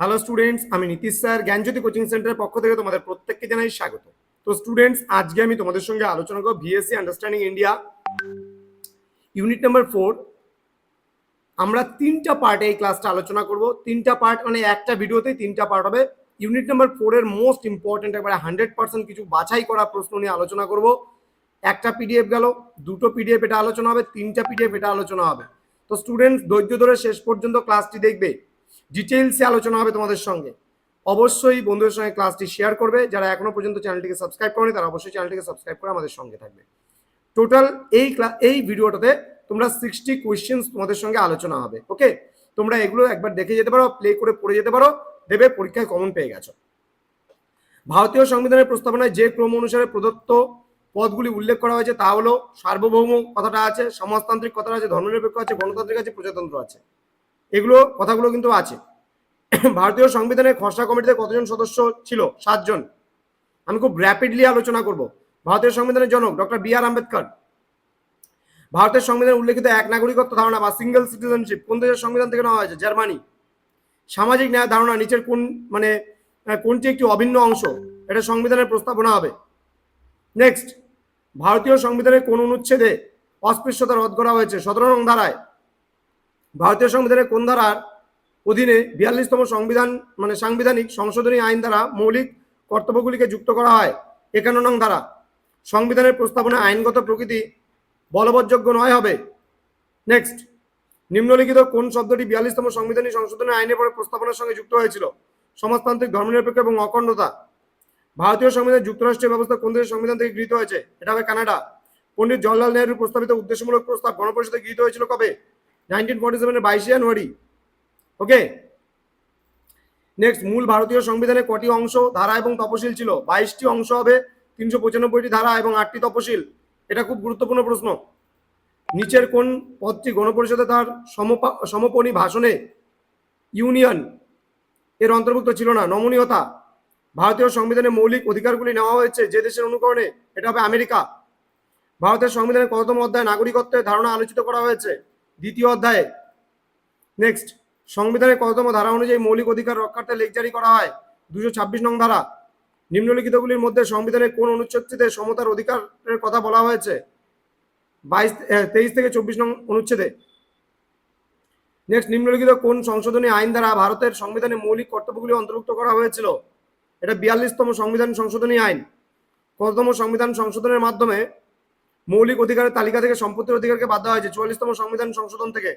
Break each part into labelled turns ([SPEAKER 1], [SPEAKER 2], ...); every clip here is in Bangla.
[SPEAKER 1] হ্যালো স্টুডেন্টস আমি নীতিশ স্যার, জ্ঞানজ্যোতি কোচিং সেন্টারের পক্ষ থেকে তোমাদের প্রত্যেককে জানাই স্বাগত। তো স্টুডেন্টস আজকে আমি তোমাদের সঙ্গে আলোচনা করব VSC understanding India unit number four আমরা তিনটা পার্টে এই ক্লাসটা আলোচনা করব। তিনটা পার্ট মানে একটা ভিডিওতেই তিনটা পার্ট হবে। ইউনিট নাম্বার ফোরের মোস্ট ইম্পর্টেন্ট একবারে হান্ড্রেড পার্সেন্ট কিছু বাছাই করা প্রশ্ন নিয়ে আলোচনা করব। একটা পিডিএফ গেল, দুটো পিডিএফ এটা আলোচনা হবে, তিনটা পিডিএফ এটা আলোচনা হবে। তো স্টুডেন্টস ধৈর্য ধরে শেষ পর্যন্ত ক্লাসটি দেখবে। ডিটেলসে আলোচনা হবে তোমাদের সঙ্গে। অবশ্যই বন্ধুদের সঙ্গে ক্লাসটি শেয়ার করবে। যারা এখনও পর্যন্ত চ্যানেলটিকে সাবস্ক্রাইব করেনি, তারা অবশ্যই চ্যানেলটিকে সাবস্ক্রাইব করে আমাদের সঙ্গে থাকবে। টোটাল এই এই ভিডিওটাতে তোমরা সিক্সটি কোয়েশ্চেন্স তোমাদের সঙ্গে আলোচনা হবে ওকে তোমরা এগুলো একবার দেখে যেতে পারো প্লে করে পড়ে যেতে পারো দেবে পরীক্ষায় কমন পেয়ে গেছো। ভারতীয় সংবিধানের প্রস্তাবনায় যে ক্রম অনুসারে প্রদত্ত পদগুলি উল্লেখ করা হয়েছে তা হলো সার্বভৌম কথাটা আছে, সমাজতান্ত্রিক কথাটা আছে, ধর্মনিরপেক্ষ আছে, গণতান্ত্রিক আছে, প্রজাতন্ত্র আছে। এগুলো কথাগুলো কিন্তু আছে। ভারতীয় সংবিধানের খসড়া কমিটিতে কতজন সদস্য ছিল? সাতজন। আমি খুব র্যাপিডলি আলোচনা করব। ভারতীয় সংবিধানের জনক ডক্টর বি আর আম্বেদকর। ভারতের সংবিধানে উল্লেখিত এক নাগরিকত্ব ধারণা বা সিঙ্গেল সিটিজেনশিপ কোন দেশের সংবিধান থেকে নেওয়া হয়েছে? জার্মানি। সামাজিক ন্যায় ধারণা নিচের কোন মানে কোনটি একটি অভিন্ন অংশ? এটা সংবিধানের প্রস্তাবনা হবে। নেক্সট ভারতীয় সংবিধানের কোন অনুচ্ছেদে অস্পৃশ্যতা রদ করা হয়েছে? সতেরো নং ধারায়। ভারতীয় সংবিধানের কোন ধারার অধীনে বিয়াল্লিশতম সংবিধান মানে সাংবিধানিক সংশোধনী আইন দ্বারা মৌলিক কর্তব্যগুলিকে যুক্ত করা হয়? একান্ন নং ধারা। সংবিধানের প্রস্তাবনা আইনগত প্রকৃতি বলবৎযোগ্য নয় হবে। নেক্সট নিম্নলিখিত কোন শব্দটি বিয়াল্লিশতম সংবিধানিক সংশোধনী আইনের পরে প্রস্তাবনার সঙ্গে যুক্ত হয়েছিল? সমাজতান্ত্রিক, ধর্মনিরপেক্ষ এবং অখণ্ডতা। ভারতীয় সংবিধান যুক্তরাষ্ট্রের ব্যবস্থা কোন দেশের সংবিধান থেকে গৃহীত হয়েছে? এটা হবে কানাডা। পণ্ডিত জওয়াহরলাল নেহরুর প্রস্তাবিত উদ্দেশ্যমূলক প্রস্তাব গণপরিষদে গৃহীত হয়েছিল কবে? নাইনটিন ফর্টি সেভেনের বাইশে জানুয়ারি। ওকে নেক্সট মূল ভারতীয় সংবিধানে কটি অংশ ধারা এবং তপশিল ছিল? বাইশটি অংশ হবে, তিনশো পঁচানব্বইটি ধারা এবং আটটি তপশিল। এটা খুব গুরুত্বপূর্ণ প্রশ্ন। নিচের কোন পদটি গণপরিষদে তার সমপা, সমপনী ভাষণে ইউনিয়ন এর অন্তর্ভুক্ত ছিল না? নমনীয়তা। ভারতীয় সংবিধানে মৌলিক অধিকারগুলি নেওয়া হয়েছে যে দেশের অনুকরণে। এটা হবে আমেরিকা। ভারতের সংবিধানের কততম অধ্যায় নাগরিকত্বের ধারণা আলোচিত করা হয়েছে? দ্বিতীয় অধ্যায়ে। নেক্সট সংবিধানের কততম ধারা অনুযায়ী মৌলিক অধিকার রক্ষার্থে লেখ জারি করা হয়? দুশো ছাব্বিশ নং ধারা। নিম্নলিখিতগুলির মধ্যে সংবিধানের কোন অনুচ্ছেদে সমতার অধিকারের কথা বলা হয়েছে? বাইশ তেইশ থেকে চব্বিশ নং অনুচ্ছেদে। নেক্সট নিম্নলিখিত কোন সংশোধনী আইন দ্বারা ভারতের সংবিধানে মৌলিক কর্তব্যগুলি অন্তর্ভুক্ত করা হয়েছিল? এটা বিয়াল্লিশতম সংবিধান সংশোধনী আইন। কততম সংবিধান সংশোধনের মাধ্যমে মৌলিক অধিকারের তালিকা থেকে সম্পত্তির অধিকারকে বাদ দেওয়া হয়েছে। চুয়াল্লিশতম সংবিধান সংশোধন থেকে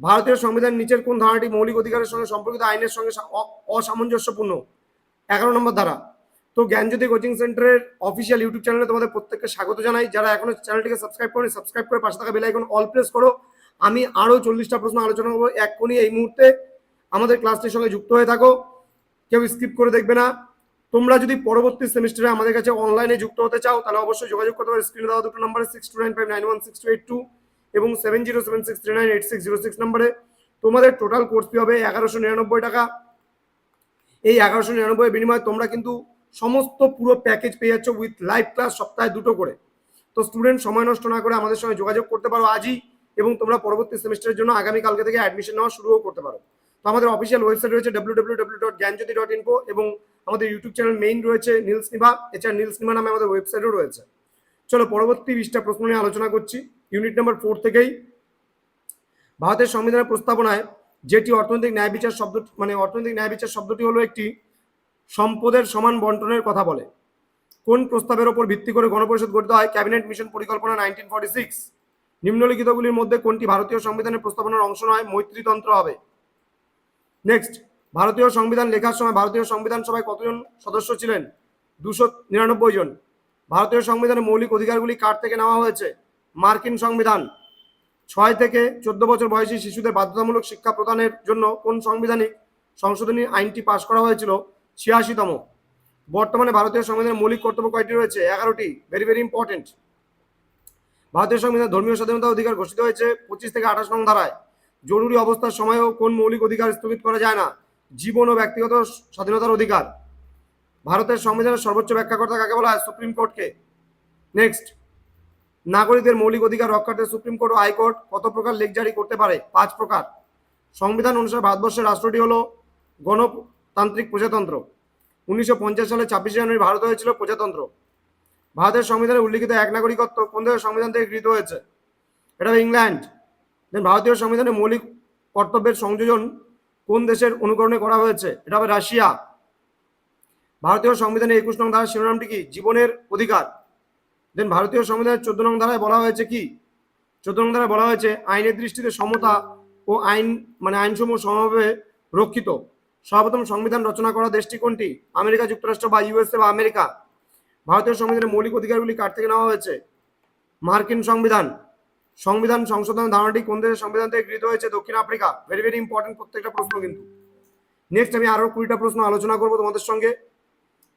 [SPEAKER 1] ভারতীয় সংবিধান নিচের কোন ধারাটি মৌলিক অধিকারের সঙ্গে সম্পর্কিত, আইনের সঙ্গে অসামঞ্জস্যপূর্ণ? এগারো নম্বর ধারা। তো জ্ঞানজ্যোতি কোচিং সেন্টারের অফিসিয়াল ইউটিউব চ্যানেলে তোমাদের প্রত্যেককে স্বাগত জানাই। যারা এখনও চ্যানেলটিকে সাবস্ক্রাইব করেনি, সাবস্ক্রাইব করে পাশে থাকা বেল আইকন অল প্রেস করো। আমি আরও চল্লিশটা প্রশ্ন আলোচনা করব। এক কোণে এই মুহূর্তে আমাদের ক্লাসটির সঙ্গে যুক্ত হয়ে থাকো। কেউ স্কিপ করে দেখবে না। তোমরা যদি পরবর্তী সেমিস্টারে আমাদের কাছে অনলাইনে যুক্ত হতে চাও, তাহলে অবশ্যই যোগাযোগ করতে পারো। স্ক্রিনে দেওয়া দুটো নম্বরে six two nine five nine one six two eight two এবং seven zero seven six three nine eight six zero six নম্বরে তোমাদের টোটাল কোর্স ফি হবে এগারোশো নিরানব্বই টাকা। এই এগারোশো নিরানব্বই বিনিময়ে তোমরা কিন্তু সমস্ত পুরো প্যাকেজ পেয়ে যাচ্ছ উইথ লাইভ ক্লাস সপ্তাহে দুটো করে। তো স্টুডেন্ট সময় নষ্ট না করে আমাদের সঙ্গে যোগাযোগ করতে পারো আজই এবং তোমরা পরবর্তী সেমিস্টারের জন্য আগামীকালকে থেকে অ্যাডমিশন নেওয়া শুরুও করতে পারো। তো আমাদের অফিসিয়াল ওয়েবসাইট রয়েছে W W W dot Gyanjyoti dot info এবং আমাদের ইউটিউব চ্যানেল মেইন রয়েছে নীলস নিভা এছাড়া নীলস নিভা নামে আমাদের ওয়েবসাইটও রয়েছে। চলো পরবর্তী বিশটা প্রশ্ন নিয়ে আলোচনা করছি। ইউনিট নাম্বার ফোর থেকেই। ভারতের সংবিধানের প্রস্তাবনায় যেটি অর্থনৈতিক ন্যায় বিচার শব্দ মানে অর্থনৈতিক ন্যায় বিচার শব্দটি হলো একটি সম্পদের সমান বন্টনের কথা বলে। কোন প্রস্তাবের ওপর ভিত্তি করে গণপরিষদ গঠিত হয়? ক্যাবিনেট মিশন পরিকল্পনা নাইনটিন ফর্টি সিক্স নিম্নলিখিতগুলির মধ্যে কোনটি ভারতীয় সংবিধানের প্রস্তাবনার অংশ নয়? মৈত্রীতন্ত্র হবে। নেক্সট ভারতীয় সংবিধান লেখার সময় ভারতীয় সংবিধান সভায় কতজন সদস্য ছিলেন? দুশো নিরানব্বই জন। ভারতীয় সংবিধানের মৌলিক অধিকারগুলি কার থেকে নেওয়া হয়েছে? মার্কিন সংবিধান। ছয় থেকে চোদ্দ বছর বয়সী শিশুদের বাধ্যতামূলক শিক্ষা প্রদানের জন্য কোন সাংবিধানিক সংশোধনী আইনটি পাশ করা হয়েছিল? ছিয়াশিতম। বর্তমানে ভারতীয় সংবিধানের মৌলিক কর্তব্য কয়টি রয়েছে? এগারোটি। ভেরি ভেরি ইম্পর্টেন্ট ভারতীয় সংবিধান ধর্মীয় স্বাধীনতা অধিকার ঘোষিত হয়েছে পঁচিশ থেকে আঠাশ নং ধারায়। জরুরি অবস্থার সময়ও কোন মৌলিক অধিকার স্থগিত করা যায় না? জীবন ও ব্যক্তিগত স্বাধীনতার অধিকার। ভারতের সংবিধানের সর্বোচ্চ ব্যাখ্যাকর্তা কাকে বলা হয়? সুপ্রিম কোর্টকে নেক্সট নাগরিকদের মৌলিক অধিকার রক্ষার্থে সুপ্রিম কোর্ট ও হাইকোর্ট কত প্রকার লেখ জারি করতে পারে? পাঁচ প্রকার। সংবিধান অনুসারে ভারতবর্ষের রাষ্ট্রটি হলো গণতান্ত্রিক প্রজাতন্ত্র। উনিশশো পঞ্চাশ সালে ছাব্বিশে জানুয়ারি ভারত হয়েছিল প্রজাতন্ত্র। ভারতের সংবিধানে উল্লিখিত এক নাগরিকত্ব কোন দেশের সংবিধান থেকে গৃহীত হয়েছে? এটা ইংল্যান্ড দেন ভারতীয় সংবিধানে মৌলিক কর্তব্যের সংযোজন কোন দেশের অনুকরণে করা হয়েছে? এটা হবে রাশিয়া। ভারতীয় সংবিধানে একুশ নং ধারার শিরোনামটি কি? জীবনের অধিকার। দেন ভারতীয় সংবিধানের চোদ্দ নং ধারায় বলা হয়েছে কি? চোদ্দ নং ধারায় বলা হয়েছে, আইনের দৃষ্টিতে সমতা ও আইন মানে আইনসমূহ সমভাবে রক্ষিত। সর্বপ্রথম সংবিধান রচনা করা দেশটি কোনটি? আমেরিকা, যুক্তরাষ্ট্র বা ইউএসএ বা আমেরিকা। ভারতীয় সংবিধানের মৌলিক অধিকারগুলি কার থেকে নেওয়া হয়েছে? মার্কিন সংবিধান। সংবিধান সংশোধন ধারণাটি কোন দেশের সংবিধান থেকে গৃহীত হয়েছে? দক্ষিণ আফ্রিকা। ভেরি ভেরি ইম্পর্টেন্ট প্রত্যেকটা প্রশ্ন কিন্তু। নেক্সট আমি আরও কুড়িটা প্রশ্ন আলোচনা করব তোমাদের সঙ্গে।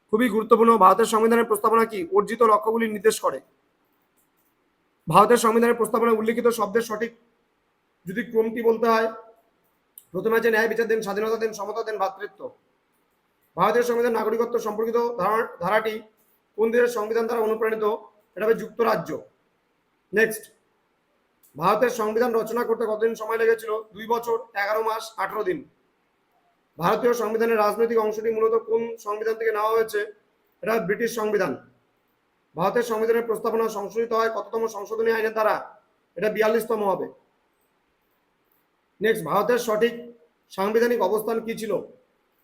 [SPEAKER 1] খুবই গুরুত্বপূর্ণ। ভারতের সংবিধানের প্রস্তাবনা কি? অর্জিত লক্ষ্যগুলি নির্দেশ করে। ভারতের সংবিধানের প্রস্তাবনায় উল্লিখিত শব্দের সঠিক যদি ক্রমটি বলতে হয়, প্রথমে আছে ন্যায় বিচার দেন, স্বাধীনতা দেন, সমতা দেন, ভ্রাতৃত্ব। ভারতের সংবিধান নাগরিকত্ব সম্পর্কিত ধারা- ধারাটি কোন দেশের সংবিধান দ্বারা অনুপ্রাণিত? এটা হবে যুক্তরাজ্য। নেক্সট ভারতের সংবিধান রচনা করতে কতদিন সময় লেগেছিল? দুই বছর, এগারো মাস, আঠারো দিন। ভারতীয় সংবিধানের রাজনৈতিক অংশটি মূলত কোন সংবিধান থেকে নেওয়া হয়েছে? এটা ব্রিটিশ সংবিধান। ভারতের সংবিধানের প্রস্তাবনা সংশোধিত হয় কততম সংশোধনী আইনের দ্বারা? এটা বিয়াল্লিশতম হবে। নেক্সট ভারতের সঠিক সাংবিধানিক অবস্থান কি ছিল?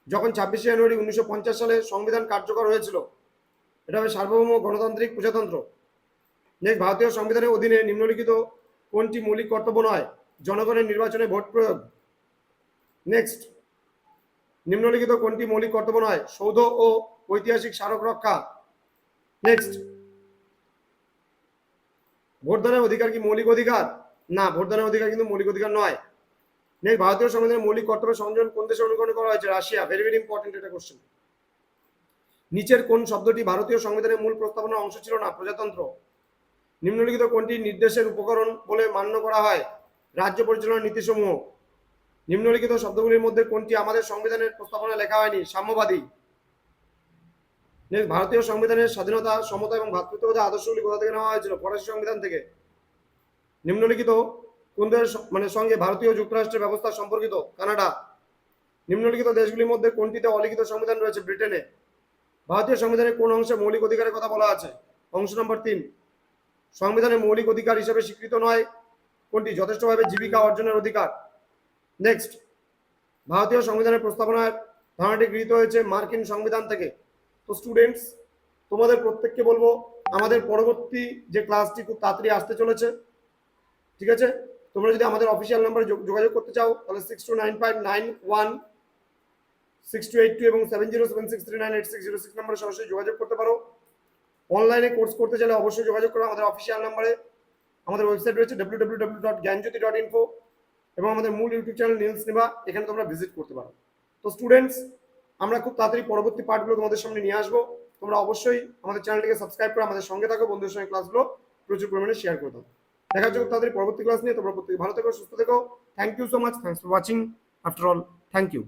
[SPEAKER 1] যখন ছাব্বিশে জানুয়ারি উনিশশো পঞ্চাশ সালে সংবিধান কার্যকর হয়েছিল, এটা হবে সার্বভৌম গণতান্ত্রিক প্রজাতন্ত্র। নেক্সট ভারতীয় সংবিধানের অধীনে নিম্নলিখিত কোনটি মৌলিক কর্তব্য নয়? জনগণের নির্বাচনে ভোট প্রয়োগ। নেক্সট নিম্নলিখিত কোনটি মৌলিক কর্তব্য নয়? সৌধ ও ঐতিহাসিক স্মারক রক্ষা। নেক্সট ভোটদানের অধিকার কি মৌলিক অধিকার? না, ভোটদানের অধিকার কিন্তু মৌলিক অধিকার নয়। নেক্সট ভারতীয় সংবিধানের মৌলিক কর্তব্য সংযোজন কোন দেশে অনুকরণ করা হয়েছে? রাশিয়া। ভেরি ভেরি ইম্পর্টেন্ট এটা কোশ্চেন নিচের কোন শব্দটি ভারতীয় সংবিধানের মূল প্রস্তাবনার অংশ ছিল না? প্রজাতন্ত্র। নিম্নলিখিত কোনটি নির্দেশের উপকরণ বলে মান্য করা হয়? রাজ্য পরিচালনার নীতিসমূহ। নিম্নলিখিত শব্দগুলির মধ্যে কোনটি আমাদের সংবিধানের প্রস্তাবনায় লেখা হয়নি? সাম্যবাদী। ভারতীয় সংবিধানের স্বাধীনতা, সমতা এবং ভ্রাতৃত্ববোধের আদর্শগুলি কোথা থেকে নেওয়া হয়েছিল? ফরাসি সংবিধান থেকে। নিম্নলিখিত কোন দেশের মানে সঙ্গে ভারতীয় যুক্তরাষ্ট্রের ব্যবস্থা সম্পর্কিত? কানাডা। নিম্নলিখিত দেশগুলির মধ্যে কোনটিতে অলিখিত সংবিধান রয়েছে? ব্রিটেনে। ভারতীয় সংবিধানের কোন অংশে মৌলিক অধিকারের কথা বলা আছে? অংশ নম্বর তিন। সংবিধানের মৌলিক অধিকার হিসেবে স্বীকৃত নয়। কোনটি যথেষ্টভাবে জীবিকা অর্জনের অধিকার? নেক্সট ভারতীয় সংবিধানের প্রস্তাবনার ধারণাটি গৃহীত হয়েছে মার্কিন সংবিধান থেকে। তো স্টুডেন্টস তোমাদের প্রত্যেককে বলব, আমাদের পরবর্তী যে ক্লাসটি খুব তাড়াতাড়ি আসতে চলেছে, ঠিক আছে? তোমরা যদি আমাদের অফিসিয়াল নাম্বারে যোগাযোগ করতে চাও, তাহলে six two nine five nine one six two eight two এবং seven zero seven six three nine eight six zero six নাম্বারে সরাসরি যোগাযোগ করতে পারো। অনলাইনে কোর্স করতে চাইলে অবশ্যই যোগাযোগ করো আমাদের অফিসিয়াল নাম্বারে আমাদের ওয়েবসাইট রয়েছে W W W dot dot এবং আমাদের মূল ইউটিউব চ্যানেল নিউজ নিবা এখানে তোমরা ভিজিট করতে পারো। তো স্টুডেন্টস আমরা খুব তাড়াতাড়ি পরবর্তী পার্টগুলো তোমাদের সামনে নিয়ে আসব। তোমরা অবশ্যই আমাদের চ্যানেলটিকে সাবস্ক্রাইব করে আমাদের সঙ্গে থাকো, বন্ধুদের সঙ্গে ক্লাসগুলো প্রচুর পরিমাণে শেয়ার করে দাও। দেখা হচ্ছে খুব তাড়াতাড়ি পরবর্তী ক্লাস নিয়ে। তোমরা প্রত্যেকে ভালো থেকো, সুস্থ থেকো। Thank you so much thanks for watching after all thank you